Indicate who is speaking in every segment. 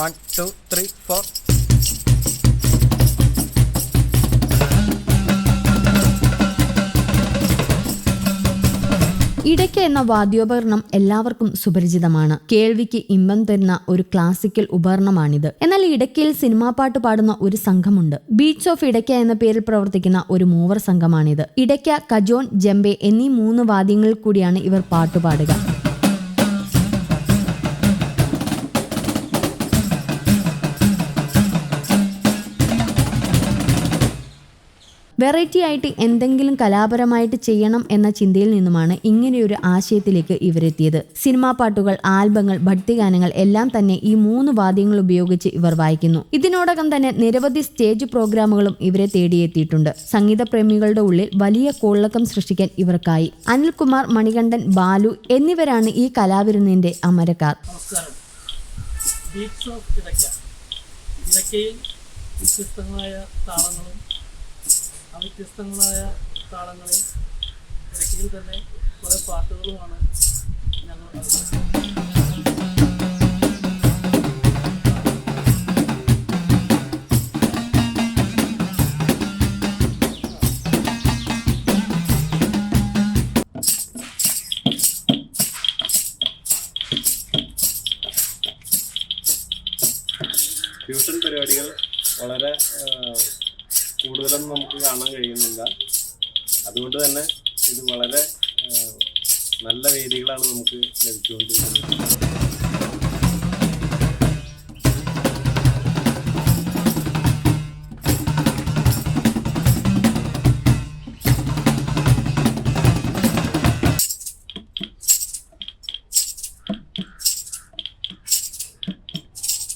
Speaker 1: One two three four
Speaker 2: ഇടയ്ക്ക എന്ന വാദ്യോപകരണം എല്ലാവർക്കും സുപരിചിതമാണ്. കേൾവിക്ക് ഇമ്പം തരുന്ന ഒരു ക്ലാസിക്കൽ ഉപകരണമാണിത്. എന്നാൽ ഇടയ്ക്കയിൽ സിനിമാ പാട്ട് പാടുന്ന ഒരു സംഘമുണ്ട്. ബീച്ച് ഓഫ് ഇടയ്ക്ക എന്ന പേരിൽ പ്രവർത്തിക്കുന്ന ഒരു മൂവർ സംഘമാണിത്. ഇടയ്ക്ക കജോൺ ജംബെ എന്നീ മൂന്ന് വാദ്യങ്ങളിൽ കൂടിയാണ് ഇവർ പാട്ടുപാടുക. വെറൈറ്റി ആയിട്ട് എന്തെങ്കിലും കലാപരമായിട്ട് ചെയ്യണം എന്ന ചിന്തയിൽ നിന്നുമാണ് ഇങ്ങനെയൊരു ആശയത്തിലേക്ക് ഇവരെത്തിയത്. സിനിമാ പാട്ടുകൾ ആൽബങ്ങൾ ഭക്തിഗാനങ്ങൾ എല്ലാം തന്നെ ഈ മൂന്ന് വാദ്യങ്ങൾ ഉപയോഗിച്ച് ഇവർ വായിക്കുന്നു. ഇതിനോടകം തന്നെ നിരവധി സ്റ്റേജ് പ്രോഗ്രാമുകളും ഇവരെ തേടിയെത്തിയിട്ടുണ്ട്. സംഗീത പ്രേമികളുടെ ഉള്ളിൽ വലിയ കോളക്കം സൃഷ്ടിക്കാൻ ഇവർക്കായി. അനിൽകുമാർ മണികണ്ഠൻ ബാലു എന്നിവരാണ് ഈ കലാവിരുന്നിന്റെ അമരക്കാർ.
Speaker 3: വ്യത്യസ്തങ്ങളായ താളങ്ങളും വ്യത്യസ്തങ്ങളായ താളങ്ങളിൽ ഇടയ്ക്കിൽ തന്നെ കുറേ പാട്ടുകളുമാണ് ഞങ്ങൾ
Speaker 4: ഫ്യൂഷൻ പരിപാടികൾ വളരെ ആ, കൂടുതലൊന്നും നമുക്ക് കാണാൻ കഴിയുന്നില്ല. അതുകൊണ്ട് തന്നെ ഇത് വളരെ നല്ല വേദികളാണ് നമുക്ക് ലഭിച്ചുകൊണ്ടിരിക്കുന്നത്.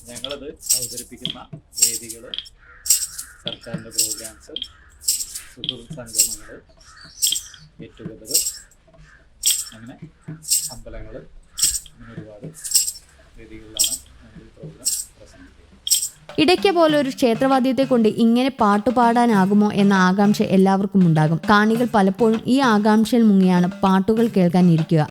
Speaker 5: ഞങ്ങളത് അവതരിപ്പിക്കുന്ന വേദികൾ സർക്കാരിന്റെ പ്രോഗ്രാംസ് സുഹൃത്ത് സംഗമങ്ങൾ ഗെറ്റുഗതർ അങ്ങനെ അമ്പലങ്ങൾ അങ്ങനെ ഒരുപാട് വേദികളിലാണ് നമ്മൾ പ്രോഗ്രാം പ്രസംഗിക്കുന്നത്.
Speaker 2: ഇടയ്ക്ക പോലെ ഒരു ക്ഷേത്രവാദ്യത്തെ കൊണ്ട് ഇങ്ങനെ പാട്ടുപാടാനാകുമോ എന്ന ആകാംക്ഷ എല്ലാവർക്കും ഉണ്ടാകും. കാണികൾ പലപ്പോഴും ഈ ആകാംക്ഷയിൽ മുങ്ങിയാണ് പാട്ടുകൾ കേൾക്കാൻ ഇരിക്കുക